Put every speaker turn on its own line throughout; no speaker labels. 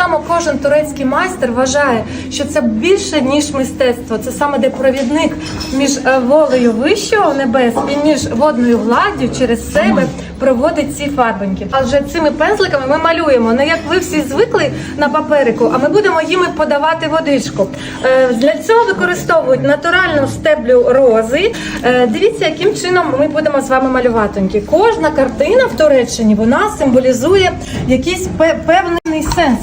само кожен турецький майстер вважає, що це більше ніж мистецтво. Це саме де провідник між е, волею вищого небес і між водною гладдю через себе проводить ці фарбоньки. Адже цими пензликами ми малюємо не як ви всі звикли на паперику, а ми будемо їми подавати водичку. Е, Для цього використовують натуральну стеблю рози. Е, Дивіться, яким чином ми будемо з вами малюватоньки. Кожна картина в Туреччині вона символізує якийсь певний сенс.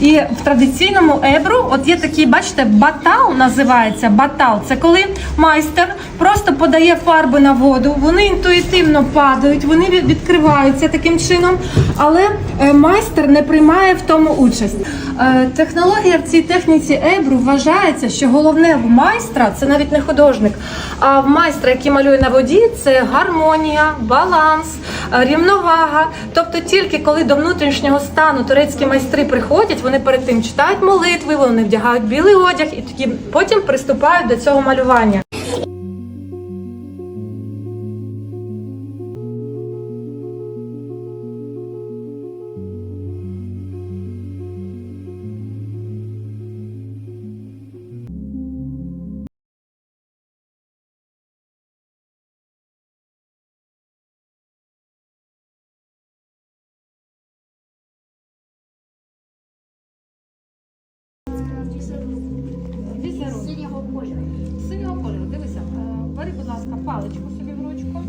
І в традиційному ебру, от є такий, бачите, батал називається батал. Це коли майстер просто подає фарби на воду, вони інтуїтивно падають, вони відкриваються таким чином, але е, майстер не приймає в тому участь. Е, Технологія в цій техніці ебру вважається, що головне в майстра це навіть не художник, а в майстра, який малює на воді, це гармонія, баланс, е, рівновага. Тобто тільки коли до внутрішнього стану турецькі майстри приходять, вони перед тим читають молитви, вони вдягають білий одяг і тоді потім приступають до цього малювання. Візерунок.
Синього кольору.
Синього кольору, дивися, е, бери, будь ласка, паличку собі в ручку.